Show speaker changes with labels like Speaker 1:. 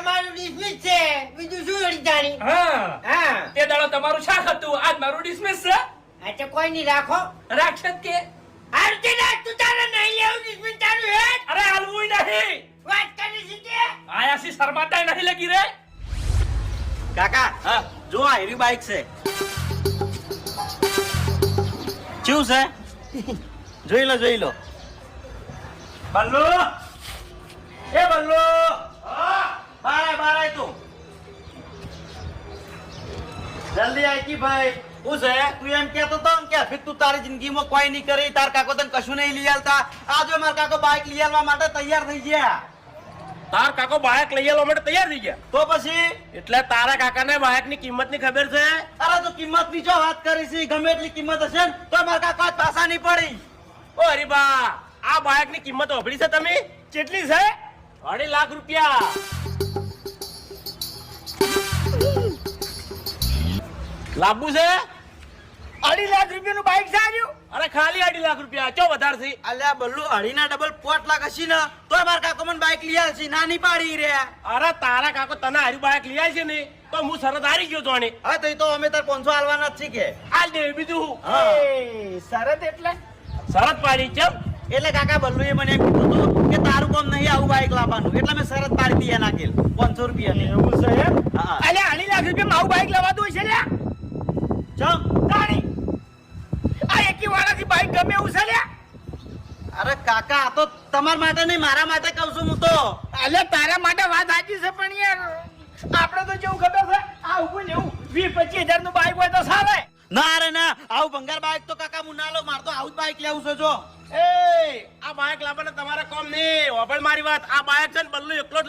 Speaker 1: તમારું ડિસમિસ છે બીજું શું જાણી
Speaker 2: હા.
Speaker 1: હા.
Speaker 2: તે દાડો તમારું શાક હતું. આજ મારું ડિસમિસ છે.
Speaker 1: આ તો કોઈ નહીં રાખો.
Speaker 2: રાખશે કે.
Speaker 1: આરતી ના તું તારે નહીં લેવું ડિસમિસ તારું હે
Speaker 2: અરે હાલવું નહીં.
Speaker 1: વાત કરી શીખે
Speaker 2: આયાસી શરમાતા નહીં લગી રે?
Speaker 3: કાકા
Speaker 2: હા.
Speaker 3: જો આ હેરી બાઈક છે. શું છે? જોઈ લો જોઈ લો. બલ્લો? એ બલ્લુ? જલ્દી આઈ ભાઈ. હું છે? તું એમ કેતો તો ને કે હફીક તું તારી જિંદગીમાં કોઈ નહીં કરી. તાર કાકો તને કશું નહીં લઈ આલતા. આજે મારા કાકો બાઈક લઈ આલવા માટે તૈયાર થઈ ગયા.
Speaker 2: તાર કાકો બાયક લઈ આવવા માટે તૈયાર થઈ ગયા?
Speaker 3: તો પછી?
Speaker 2: એટલે તારા કાકાને બાયકની કિંમતની ખબર છે?
Speaker 3: અરે તો કિંમતની જો વાત કરી છે ગમે એટલી કિંમત હશે ને તો મારા કાકા પાસા નહીં પડી.
Speaker 2: ઓ હરીબા આ બાયકની કિંમત વાપરી છે તમે? કેટલી છે? અઢી લાખ રૂપિયા. લાંબુ છે?
Speaker 1: અઢી લાખ રૂપિયાનું બાઇક સાર્યું
Speaker 2: અરે ખાલી અઢી લાખ રૂપિયા. ચો વધારે છે
Speaker 3: અલ્યા બલ્લુ અઢીના ડબલ પોટ લાખ હશી ને તો મારા કાકો મને બાઇક લઈ આવશે ના નહીં પાડી રહ્યા
Speaker 2: અરે તારા કાકો તને હારી બાઇક લઈ આવશે ને તો હું સરત હારી ગયો તો
Speaker 3: હા તો તો અમે તાર પાંચસો આલવાના જ કે.
Speaker 2: હાલ દે બીજું હું.
Speaker 1: શરત એટલે.
Speaker 2: શરત પાડી ચમ.
Speaker 3: એટલે કાકા બલ્લુએ મને કીધું હતું કે તારું કામ નહીં આવું બાઈક લાવવાનું. એટલે મેં શરત પાડી દીયા નાખેલ પાંચસો રૂપિયા.
Speaker 1: એવું છે એમ? અઢી લાખ રૂપિયા લેવાતું હશે લ્યા
Speaker 3: ચમ
Speaker 1: તાણી આ એકી વાળાથી બાઈક ગમે એવું છે લ્યા?
Speaker 3: અરે કાકા આ તો તમારા માટે નહીં મારા માટે કહું છું હું તો.
Speaker 1: તારા માટે વાત સાચી છે પણ યાર આપણે તો જેવું ખબર છે આ ઉપર જેવું વીસ પચીસ હજારનું બાઈક હોય તો ચાલે
Speaker 3: ના રે ના આવું ભંગાર બાઈક તો કાકા હું ના લઉં મારે તો આવું જ બાઈક લેવું છે જો.
Speaker 2: એ આ બાયક લાવવાના તમારા કોમ નહીં હોભળ મારી વાત આ બાયક છે ને બલ્લુ એકલો જ